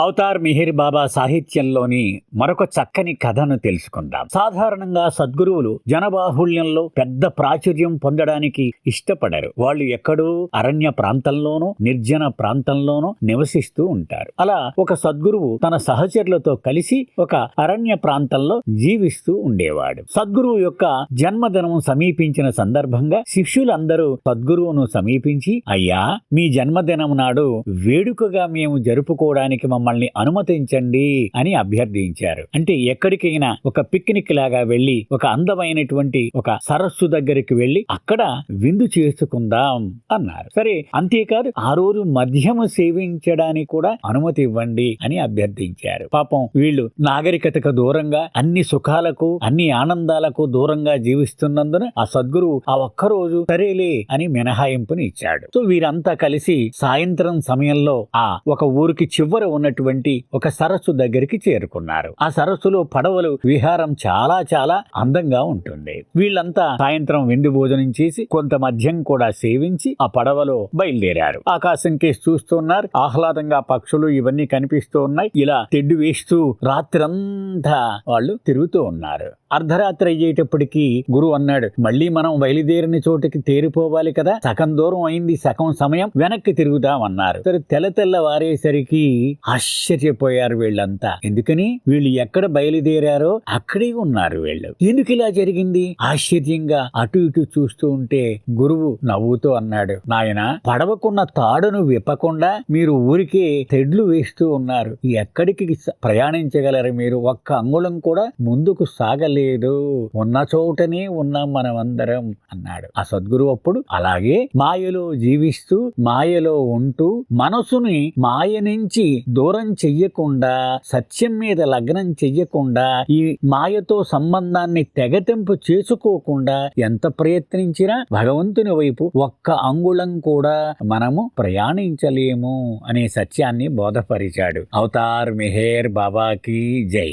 Avatar Mihir బాబా సాహిత్యంలోని మరొక చక్కని కథను తెలుసుకుందాం. సాధారణంగా సద్గురువులు జనబాహుళ్యంలో పెద్ద ప్రాచుర్యం పొందడానికి ఇష్టపడరు. వాళ్ళు ఎక్కడో అరణ్య ప్రాంతంలోనూ నిర్జన ప్రాంతంలోనూ నివసిస్తూ ఉంటారు. అలా ఒక సద్గురువు తన సహచరులతో కలిసి ఒక అరణ్య ప్రాంతంలో జీవిస్తూ ఉండేవాడు. సద్గురువు యొక్క జన్మదినం సమీపించిన సందర్భంగా శిష్యులందరూ సద్గురువును సమీపించి అయ్యా మీ జన్మదినం నాడు వేడుకగా మేము జరుపుకోవడానికి మమ్మల్ని అనుమతించండి అని అభ్యర్థించారు. అంటే ఎక్కడికైనా ఒక పిక్నిక్ లాగా వెళ్ళి ఒక అందమైనటువంటి ఒక సరస్సు దగ్గరికి వెళ్ళి అక్కడ విందు చేసుకుందాం అన్నారు. సరే అంతేకాదు ఆ రోజు మద్యము సేవించడానికి కూడా అనుమతి ఇవ్వండి అని అభ్యర్థించారు. పాపం వీళ్ళు నాగరికతకు దూరంగా అన్ని సుఖాలకు అన్ని ఆనందాలకు దూరంగా జీవిస్తున్నందున ఆ సద్గురువు ఆ ఒక్క రోజు సరేలే అని మినహాయింపుని ఇచ్చాడు సో వీరంతా కలిసి సాయంత్రం సమయంలో ఆ ఒక ఊరికి చివర ఉన్నటువంటి ఒక సరస్సు దగ్గరికి చేరుకున్నారు. ఆ సరస్సులో పడవలు విహారం చాలా చాలా అందంగా ఉంటుంది. వీళ్ళంతా సాయంత్రం విందు భోజనం చేసి కొంత మద్యం కూడా సేవించి ఆ పడవలో బయలుదేరారు. ఆకాశం కేసి చూస్తున్నారు ఆహ్లాదంగా పక్షులు ఇవన్నీ కనిపిస్తూ ఉన్నాయి. ఇలా తెడ్డు వేస్తూ రాత్రంతా వాళ్ళు తిరుగుతూ ఉన్నారు. అర్ధరాత్రి అయ్యేటప్పటికి గురువు అన్నాడు మళ్ళీ మనం బయలుదేరిన చోటికి తేరిపోవాలి కదా? సగం దూరం అయింది సగం సమయం వెనక్కి తిరుగుదాం అన్నారు. సరే తెల్ల తెల్ల వారేసరికి ఆశ్చర్యపోయారు వీళ్ళంతా. ఎందుకని? వీళ్ళు ఎక్కడ బయలుదేరారో అక్కడే ఉన్నారు వీళ్ళు. ఎందుకు ఇలా జరిగింది? ఆశ్చర్యంగా అటు ఇటు చూస్తూ ఉంటే గురువు నవ్వుతూ అన్నాడు నాయన పడవకున్న తాడును విప్పకుండా మీరు ఊరికే తెడ్లు వేస్తూ ఉన్నారు. ఎక్కడికి ప్రయాణించగలరు మీరు? ఒక్క అంగుళం కూడా ముందుకు సాగలేదు. లేదు. ఉన్న చోటనే ఉన్నాం మనమందరం అన్నాడు. ఆ సద్గురు అప్పుడు అలాగే మాయలో జీవిస్తూ మాయలో ఉంటూ మనసుని మాయ నుంచి దూరం చెయ్యకుండా సత్యం మీద లగ్నం చెయ్యకుండా ఈ మాయతో సంబంధాన్ని తెగతెంపు చేసుకోకుండా ఎంత ప్రయత్నించినా భగవంతుని వైపు ఒక్క అంగుళం కూడా మనము ప్రయాణించలేము అనే సత్యాన్ని బోధపరిచాడు. అవతార్ మెహేర్ బాబాకి జై.